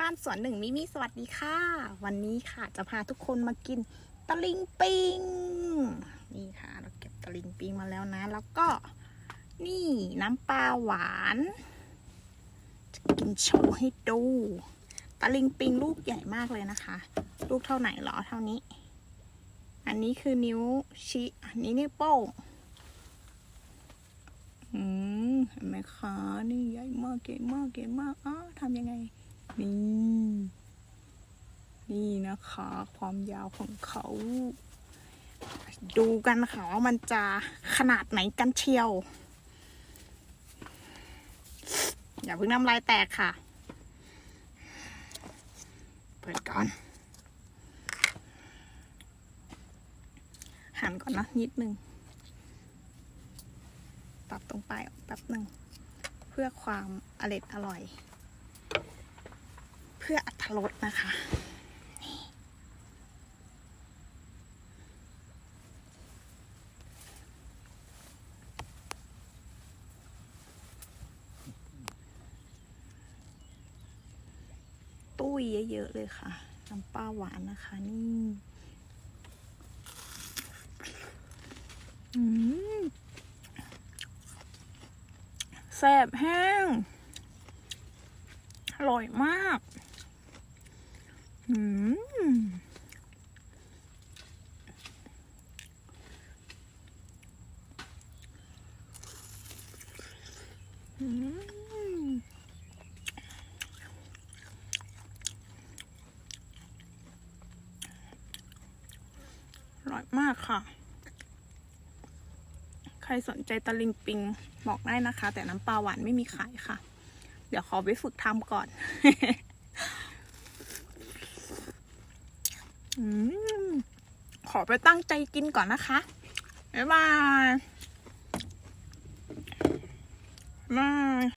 บ้านสวนหนึ่งมิมิสวัสดีค่ะ วันนี้ค่ะจะพาทุกคนมากินตะลิงปิงนี่ค่ะ เราเก็บตะลิงปิงมาแล้วนะ แล้วก็นี่น้ำปลาหวาน จะกินโชว์ให้ดูตะลิงปิงลูกใหญ่มากเลยนะคะ ลูกเท่าไหนเหรอเท่านี้ อันนี้คือนิ้วชี้อันนี้นิ้วโป้งอืมเห็นไหมคะนี่ใหญ่มากเก่งมากเก่งมากอ้าทำยังไง นี่ นี่นะคะ ความยาวของเขา ดูกันค่ะว่ามันจะขนาดไหนกันเชียว อย่าเพิ่งน้ำลายแตกค่ะ เปิดก่อน หั่นก่อนนะนิดนึงตัดตรงปลายออกแป๊บหนึ่ง เพื่อความอร่อยอร่อย เพื่ออัตรสนะคะตู้ยเยอะๆเลยค่ะ น้ำปลาหวานนะคะ นี่แซ่บแห้ง อร่อยมาก อืม อร่อยมากค่ะ ใครสนใจตะลิงปิงบอกได้นะคะ แต่น้ำปลาหวานไม่มีขายค่ะ เดี๋ยวขอไปฝึกทำก่อนอขอไปตั้งใจกินก่อนนะคะ บ๊ายบาย Bye.